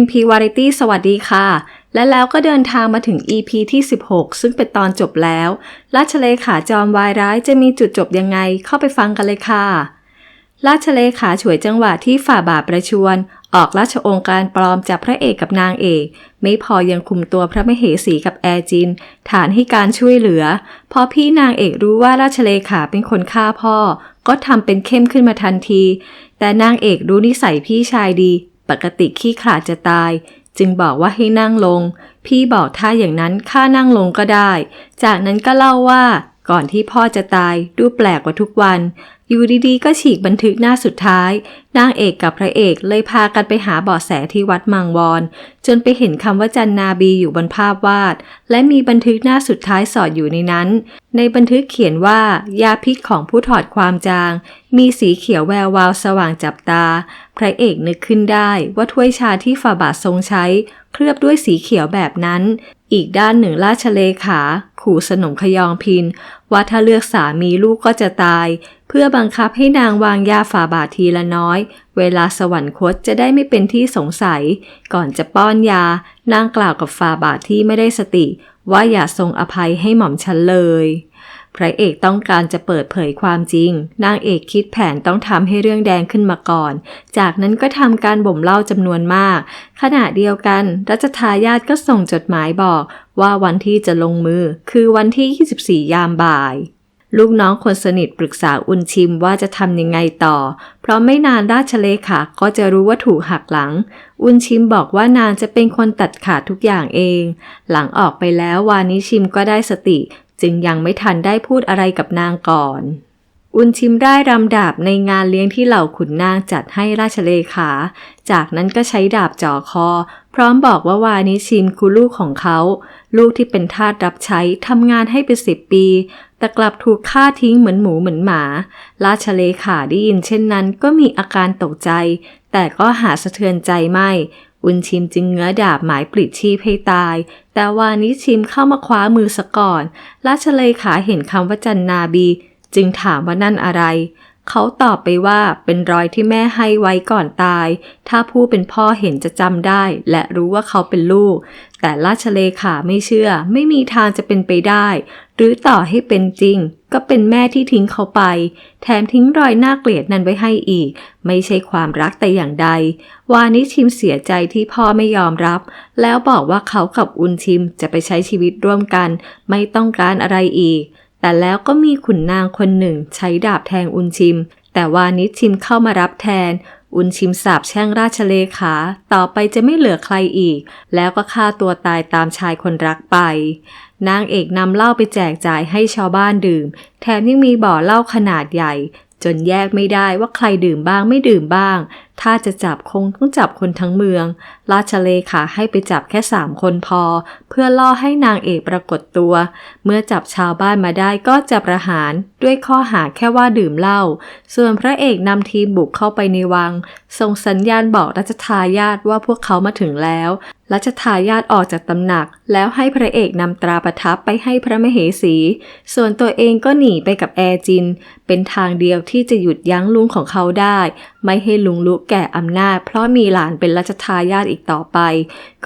MP Variety สวัสดีค่ะ และแล้วก็เดินทางมาถึง EP ที่ 16 ซึ่งเป็นตอนจบแล้ว ราชเลขาจอมวายร้ายจะมีจุดจบยังไงเข้าไปฟังกันเลยค่ะ ราชเลขาฉวยจังหวะที่ฝ่าบาทประชวรออกราชองค์การปลอมจากพระเอกกับนางเอก ไม่พอยังคุมตัวพระมเหสีกับแอร์จิน ฐานให้การช่วยเหลือ พอพี่นางเอกรู้ว่าราชเลขาเป็นคนฆ่าพ่อ ก็ทำเป็นเข้มขึ้นมาทันที แต่นางเอกรู้นิสัยพี่ชายดี ปกติขี้ขลาดจะตาย จึงบอกว่าให้นั่งลง พี่บอกถ้าอย่างนั้นข้านั่งลงก็ได้ จากนั้นก็เล่าว่า ก่อนที่พ่อจะตายดูแปลกกว่าทุกวัน อยู่ดีๆ ก็ฉีกบันทึกหน้าสุดท้าย นางเอกกับพระเอกเลยพากันไปหาเบาะแสที่วัดมังวอน จนไปเห็นคำว่าจันนาบีอยู่บนภาพวาด และมีบันทึกหน้าสุดท้ายสอดอยู่ในนั้น ในบันทึกเขียนว่า ยาพิษของผู้ถอดความจาง มีสีเขียวแวววาวสว่างจับตา พระเอกนึกขึ้นได้ว่าถ้วยชาที่ฝ่าบาททรงใช้ เคลือบด้วยสีเขียวแบบนั้น อีกด้านหนึ่งราชเลขา ขู่สนมขยองพิน ว่าถ้าเลือกสามีลูกก็จะตาย เพื่อบังคับให้นางวางยาฝ่าบาททีละน้อย เวลาสวรรคตจะได้ไม่เป็นที่สงสัย ก่อนจะป้อนยา นางกล่าวกับฝ่าบาทที่ไม่ได้สติ ว่าอย่าทรงอภัยให้หม่อมฉันเลย พระเอกต้องการจะเปิดเผยความจริง นางเอกคิดแผนต้องทำให้เรื่องแดงขึ้นมาก่อน จากนั้นก็ทำการบ่มเล้าจำนวนมาก ขณะเดียวกัน รัชทายาทก็ส่งจดหมายบอกว่าวันที่จะลงมือคือวันที่ 24 ยามบ่าย ลูกน้องคนสนิทปรึกษาอุนชิมว่าจะทำยังไงต่อ เพราะไม่นานราชเลขาก็จะรู้ว่าถูกหักหลัง อุนชิมบอกว่านางจะเป็นคนตัดขาดทุกอย่างเอง หลังออกไปแล้ววานิชิมก็ได้สติ จึงยังไม่ทันได้พูดอะไรกับนางก่อน อุนชิมได้รำดาบในงานเลี้ยงที่เหล่าขุนนางจัดให้ราชเลขา จากนั้นก็ใช้ดาบจ่อคอ พร้อมบอกว่าวานิชิมคือลูกของเขา ลูกที่เป็นทาสรับใช้ทำงานให้เป็นสิบปี แต่กลับถูกฆ่าทิ้งเหมือนหมูเหมือนหมา ราชเลขาได้ยินเช่นนั้นก็มีอาการตกใจ แต่ก็หาสะเทือนใจไม่ อุนชิมจึงเงื้อดาบหมายปลิดชีพให้ตาย แต่วานิชิมเข้ามาคว้ามือซะก่อน ราชเลขาเห็นคำว่าจันนาบี จึงถามว่านั่นอะไร เขาตอบไปว่าเป็นรอยที่แม่ให้ไว้ก่อนตาย ถ้าผู้เป็นพ่อเห็นจะจำได้ และรู้ว่าเขาเป็นลูก แต่ราชเลขาไม่เชื่อ ไม่มีทางจะเป็นไปได้ หรือต่อให้เป็นจริง ก็เป็นแม่ที่ทิ้งเขาไป แถมทิ้งรอยน่าเกลียดนั้นไว้ให้อีก ไม่ใช่ความรักแต่อย่างใด วานิชิมเสียใจที่พ่อไม่ยอมรับ แล้วบอกว่าเขากับอุนชิมจะไปใช้ชีวิตร่วมกัน ไม่ต้องการอะไรอีก แต่แล้วก็มีขุนนางคนหนึ่งใช้ดาบแทงอุนชิม แต่วานิชิมเข้ามารับแทน อุนชิมสาบแช่งราชเลขา ต่อไปจะไม่เหลือใครอีก แล้วก็ฆ่าตัวตายตามชายคนรักไป นางเอกนำเหล้าไปแจกจ่ายให้ชาวบ้านดื่ม แถมยังมีบ่อเหล้าขนาดใหญ่ จนแยกไม่ได้ว่าใครดื่มบ้างไม่ดื่มบ้าง ถ้าจะจับคงต้องจับคนทั้งเมือง ราชเลขาให้ไปจับแค่สามคนพอ เพื่อล่อให้นางเอกปรากฏตัว เมื่อจับชาวบ้านมาได้ก็จะประหารด้วยข้อหาแค่ว่าดื่มเหล้า ส่วนพระเอกนำทีมบุกเข้าไปในวัง ส่งสัญญาณบอกรัชทายาทว่าพวกเขามาถึงแล้ว รัชทายาทออกจากตำหนัก แล้วให้พระเอกนำตราประทับไปให้พระมเหสี ส่วนตัวเองก็หนีไปกับแอร์จิน เป็นทางเดียวที่จะหยุดยั้งลุงของเขาได้ไม่ให้ลุงลุกแก่อำนาจ เพราะมีหลานเป็นรัชทายาทอีกต่อไป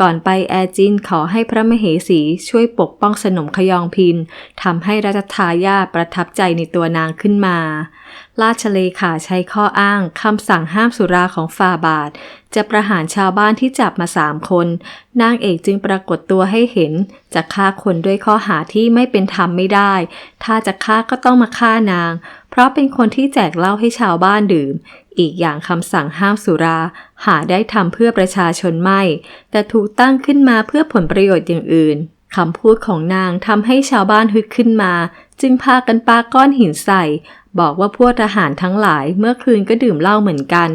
ก่อนไปแอจินขอให้พระมเหสีช่วยปกป้องสนมขยองพินทำให้รัชทายาทประทับใจในตัวนางขึ้นมา ราชเลขาใช้ข้ออ้างคำสั่งห้ามสุราของฟาบาท จะประหารชาวบ้านที่จับมาสามคน นางเอกจึงปรากฏตัวให้เห็น จะฆ่าคนด้วยข้อหาที่ไม่เป็นธรรมไม่ได้ ถ้าจะฆ่าก็ต้องมาฆ่านาง เพราะเป็นคนที่แจกเหล้าให้ชาวบ้านดื่ม อีกอย่างคำสั่งห้ามสุรา หาได้ทำเพื่อประชาชนไม่ แต่ถูกตั้งขึ้นมาเพื่อผลประโยชน์อย่างอื่น คำพูดของนางทำให้ชาวบ้านฮึดขึ้นมา จึงพากันปาก้อนหินใส่ บอกว่าพวกทหารทั้งหลายเมื่อคืนก็ดื่มเหล้าเหมือนกัน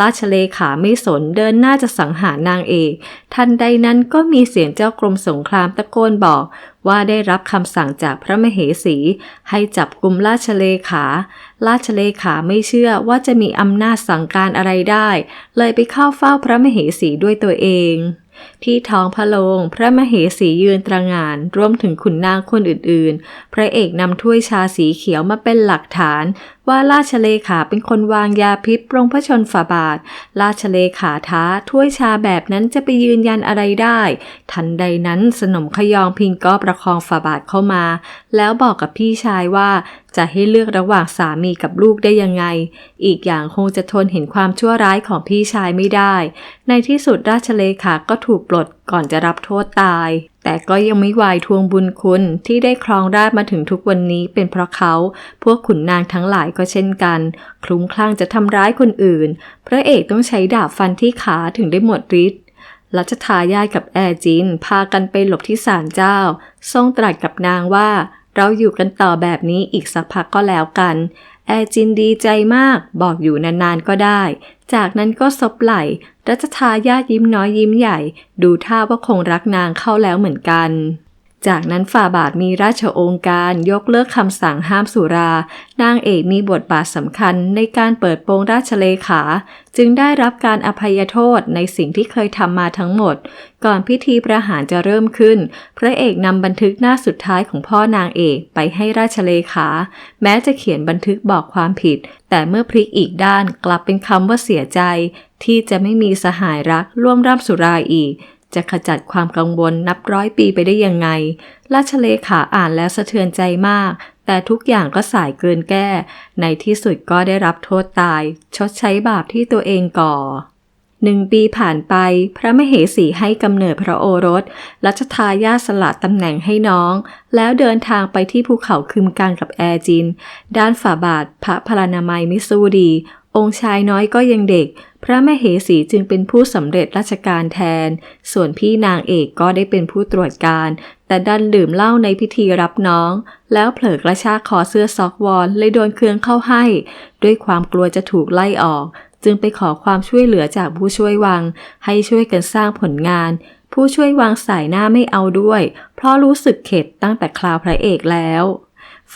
ราชเลขาไม่สนเดินหน้าจะสังหารนางเอกทันใดนั้นก็มีเสียงเจ้ากรมสงครามตะโกนบอก ว่าได้รับคำสั่งจากพระมเหสี ให้จับกลุ่มราชเลขา ราชเลขาไม่เชื่อว่าจะมีอำนาจสั่งการอะไรได้ เลยไปเข้าเฝ้าพระมเหสีด้วยตัวเอง ที่ท้องพระโรงพระมเหสียืนตระงานรวมถึงขุนนางคนอื่นๆ พระเอกนำถ้วยชาสีเขียวมาเป็นหลักฐาน ว่าราชเลขาเป็นคนวางยาพิษปรงพระชนฝาบาท ราชเลขาท้าถ้วยชาแบบนั้นจะไปยืนยันอะไรได้ ทันใดนั้นสนมขยองพิงก็ประคองฝาบาทเข้ามา แล้วบอกกับพี่ชายว่าจะให้เลือกระหว่างสามีกับลูกได้ยังไง อีกอย่างคงจะทนเห็นความชั่วร้ายของพี่ชายไม่ได้ ในที่สุดราชเลขาก็ถูกปลดก่อนจะรับโทษตาย แต่ก็ยังไม่วายทวงบุญคุณที่ได้ครองราชมาถึงทุกวันนี้เป็นเพราะเขา พวกขุนนางทั้งหลายก็เช่นกัน คลุ้มคลั่งจะทำร้ายคนอื่น พระเอกต้องใช้ดาบฟันที่ขาถึงได้หมดฤทธิ์รัชทายาทกับแอร์จิน พากันไปหลบที่ศาลเจ้า ทรงตรัสกับนางว่า เราอยู่กันต่อแบบนี้อีกสักพักก็แล้วกัน แอร์จินดีใจมาก บอกอยู่นานๆก็ได้ จากนั้นก็ซบไหล รัชทายาทยิ้มน้อยยิ้มใหญ่ ดูท่าว่าคงรักนางเข้าแล้วเหมือนกัน จากนั้นฝ่าบาทมีราชองค์การยกเลิกคำสั่งห้ามสุรา นางเอกมีบทบาทสำคัญในการเปิดโปงราชเลขา จึงได้รับการอภัยโทษในสิ่งที่เคยทำมาทั้งหมด ก่อนพิธีประหารจะเริ่มขึ้น พระเอกนำบันทึกหน้าสุดท้ายของพ่อนางเอกไปให้ราชเลขา แม้จะเขียนบันทึกบอกความผิด แต่เมื่อพลิกอีกด้านกลับเป็นคำว่าเสียใจ ที่จะไม่มีสหายรักร่วมร่ำสุราอีก จะขจัดความกังวลนับร้อยปีไปได้ยังไง ราชเลขาอ่านแล้วสะเทือนใจมาก แต่ทุกอย่างก็สายเกินแก้ ในที่สุดก็ได้รับโทษตาย ชดใช้บาปที่ตัวเองก่อหนึ่งปีผ่านไป พระมเหสีให้กำเนิดพระโอรส รัชทายาสละตำแหน่งให้น้อง แล้วเดินทางไปที่ภูเขาคึมกังกับแอร์จิน ด้านฝ่าบาทพระพลานามัยมิสูดี องค์ชายน้อยก็ยังเด็ก พระมเหสีจึงเป็นผู้สำเร็จราชการแทน ส่วนพี่นางเอกก็ได้เป็นผู้ตรวจการ แต่ดันดื่มเหล้าในพิธีรับน้อง แล้วเผลอกระชากคอเสื้อซอกวอนเลยโดนเครืองเข้าให้ ด้วยความกลัวจะถูกไล่ออก จึงไปขอความช่วยเหลือจากผู้ช่วยวัง ให้ช่วยกันสร้างผลงาน ผู้ช่วยวางสายหน้าไม่เอาด้วย เพราะรู้สึกเข็ดตั้งแต่คราวพระเอกแล้ว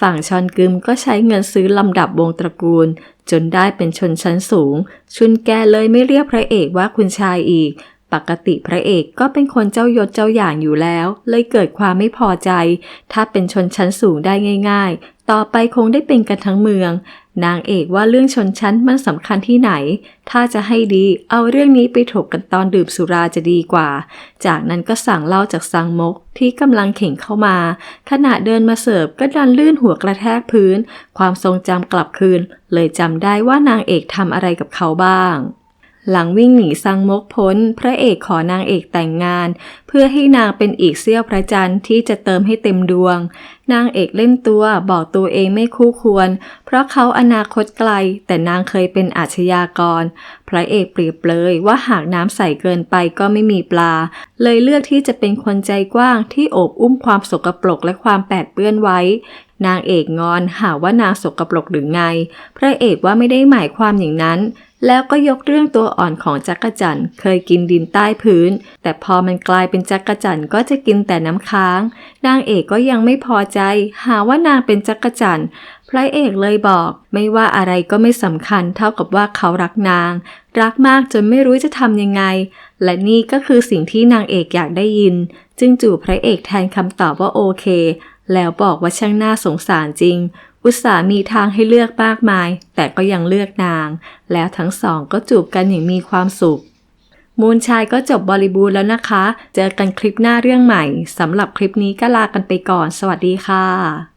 ฝั่งชอนกึมก็ใช้เงินซื้อลำดับวงตระกูล จนได้เป็นชนชั้นสูง ชุนแกเลยไม่เรียกพระเอกว่าคุณชายอีก ปกติพระเอกก็เป็นคนเจ้ายศเจ้าอย่างอยู่แล้ว เลยเกิดความไม่พอใจ ถ้าเป็นชนชั้นสูงได้ง่าย ๆ ต่อไปคงได้เป็นกันทั้งเมือง นางเอกว่าเรื่องชนชั้นมันสำคัญที่ไหน ถ้าจะให้ดีเอาเรื่องนี้ไปถกกันตอนดื่มสุราจะดีกว่า จากนั้นก็สั่งเหล้าจากซังมกที่กำลังเข่งเข้ามา ขณะเดินมาเสิร์ฟก็ดันลื่นหัวกระแทกพื้น ความทรงจำกลับคืน เลยจำได้ว่านางเอกทำอะไรกับเขาบ้าง หลังวิ่งหนีซังมกพ้น พระเอกขอนางเอกแต่งงาน เพื่อให้นางเป็นอีกเสี้ยวพระจันทร์ที่จะเติมให้เต็มดวง นางเอกเล่นตัวบอกตัวเองไม่คู่ควร เพราะเขาอนาคตไกล แต่นางเคยเป็นอาชญากร พระเอกเปรียบเลยว่าหากน้ำใสเกินไปก็ไม่มีปลา เลยเลือกที่จะเป็นคนใจกว้างที่โอบอุ้มความสกปรกและความแปดเปื้อนไว้ นางเอกงอนหาว่านางสกปรกหรือไง พระเอกว่าไม่ได้หมายความอย่างนั้น แล้วก็ยกเรื่องตัวอ่อนของจักรจันเคยกินดินใต้พื้น แต่พอมันกลายเป็นจักรจันก็จะกินแต่น้ำค้าง นางเอกก็ยังไม่พอใจ หาว่านางเป็นจักรจันพระเอกเลยบอกไม่ว่าอะไรก็ไม่สำคัญเท่ากับว่าเขารักนาง รักมากจนไม่รู้จะทำยังไง และนี่ก็คือสิ่งที่นางเอกอยากได้ยิน จึงจู่พระเอกแทนคำตอบว่าโอเค แล้วบอกว่าช่างน่าสงสารจริง อุตส่ามีทางให้เลือกมากมาย แต่ก็ยังเลือกนาง แล้วทั้งสองก็จูบกันอย่างมีความสุข มูลชายก็จบบริบูรณ์แล้วนะคะ เจอกันคลิปหน้าเรื่องใหม่สำหรับคลิปนี้ก็ลากันไปก่อน สวัสดีค่ะ